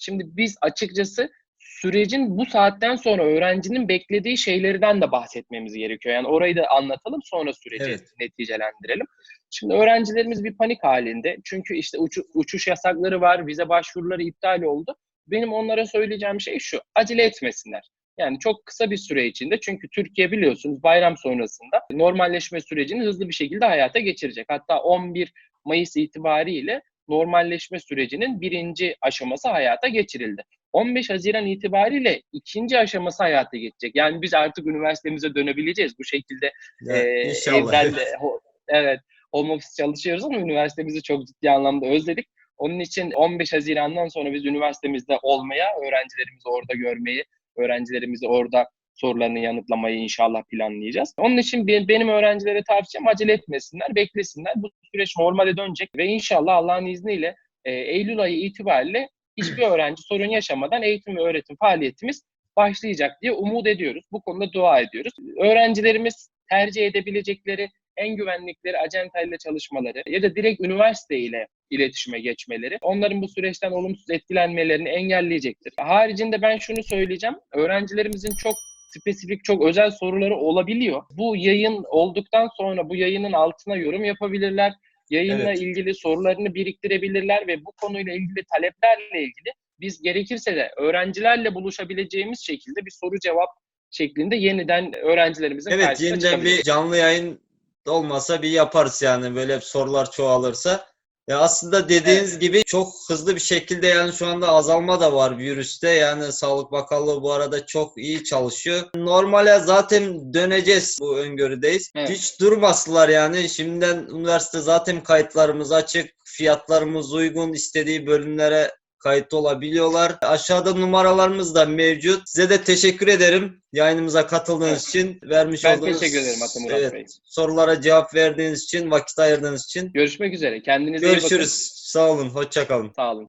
Şimdi biz açıkçası sürecin bu saatten sonra öğrencinin beklediği şeylerden de bahsetmemiz gerekiyor. Yani orayı da anlatalım sonra süreci Evet. neticelendirelim. Şimdi öğrencilerimiz bir panik halinde. Çünkü işte uçu- uçuş yasakları var, vize başvuruları iptal oldu. Benim onlara söyleyeceğim şey şu, acele etmesinler. Yani çok kısa bir süre içinde çünkü Türkiye biliyorsunuz bayram sonrasında normalleşme sürecini hızlı bir şekilde hayata geçirecek. Hatta 11 Mayıs itibariyle normalleşme sürecinin birinci aşaması hayata geçirildi. 15 Haziran itibariyle ikinci aşaması hayata geçecek. Yani biz artık üniversitemize dönebileceğiz bu şekilde. Ya, inşallah. evden de- evet, home office çalışıyoruz ama üniversitemizi çok ciddi anlamda özledik. Onun için 15 Haziran'dan sonra biz üniversitemizde olmaya, öğrencilerimizi orada görmeyi, öğrencilerimizi orada sorularını yanıtlamayı inşallah planlayacağız. Onun için be- benim öğrencilere tavsiyem acele etmesinler, beklesinler. Bu süreç normale dönecek ve inşallah Allah'ın izniyle e, Eylül ayı itibariyle hiçbir öğrenci sorun yaşamadan eğitim ve öğretim faaliyetimiz başlayacak diye umut ediyoruz. Bu konuda dua ediyoruz. Öğrencilerimiz tercih edebilecekleri en güvenlikleri acentayla çalışmaları ya da direkt üniversite ile iletişime geçmeleri onların bu süreçten olumsuz etkilenmelerini engelleyecektir. Haricinde ben şunu söyleyeceğim. Öğrencilerimizin çok spesifik, çok özel soruları olabiliyor. Bu yayın olduktan sonra bu yayının altına yorum yapabilirler. Yayınla Evet. ilgili sorularını biriktirebilirler ve bu konuyla ilgili taleplerle ilgili biz gerekirse de öğrencilerle buluşabileceğimiz şekilde bir soru cevap şeklinde yeniden öğrencilerimizin Evet yeniden bir canlı yayın olmasa bir yaparız yani böyle sorular çoğalırsa. Ya aslında dediğiniz gibi çok hızlı bir şekilde yani şu anda azalma da var virüste. Yani Sağlık Bakanlığı bu arada çok iyi çalışıyor. Normale zaten döneceğiz bu öngörüdeyiz. Evet. Hiç durmasınlar yani. Şimdiden üniversite zaten kayıtlarımız açık. Fiyatlarımız uygun. istediği bölümlere kayıt olabiliyorlar. Aşağıda numaralarımız da mevcut. Size de teşekkür ederim yayınımıza katıldığınız için. Vermiş Ben olduğunuz teşekkür ederim Ata Murat evet, Bey. sorulara cevap verdiğiniz için, vakit ayırdığınız için. Görüşmek üzere. Kendinize iyi bakın. Görüşürüz. Sağ olun. Hoşça kalın. Sağ olun.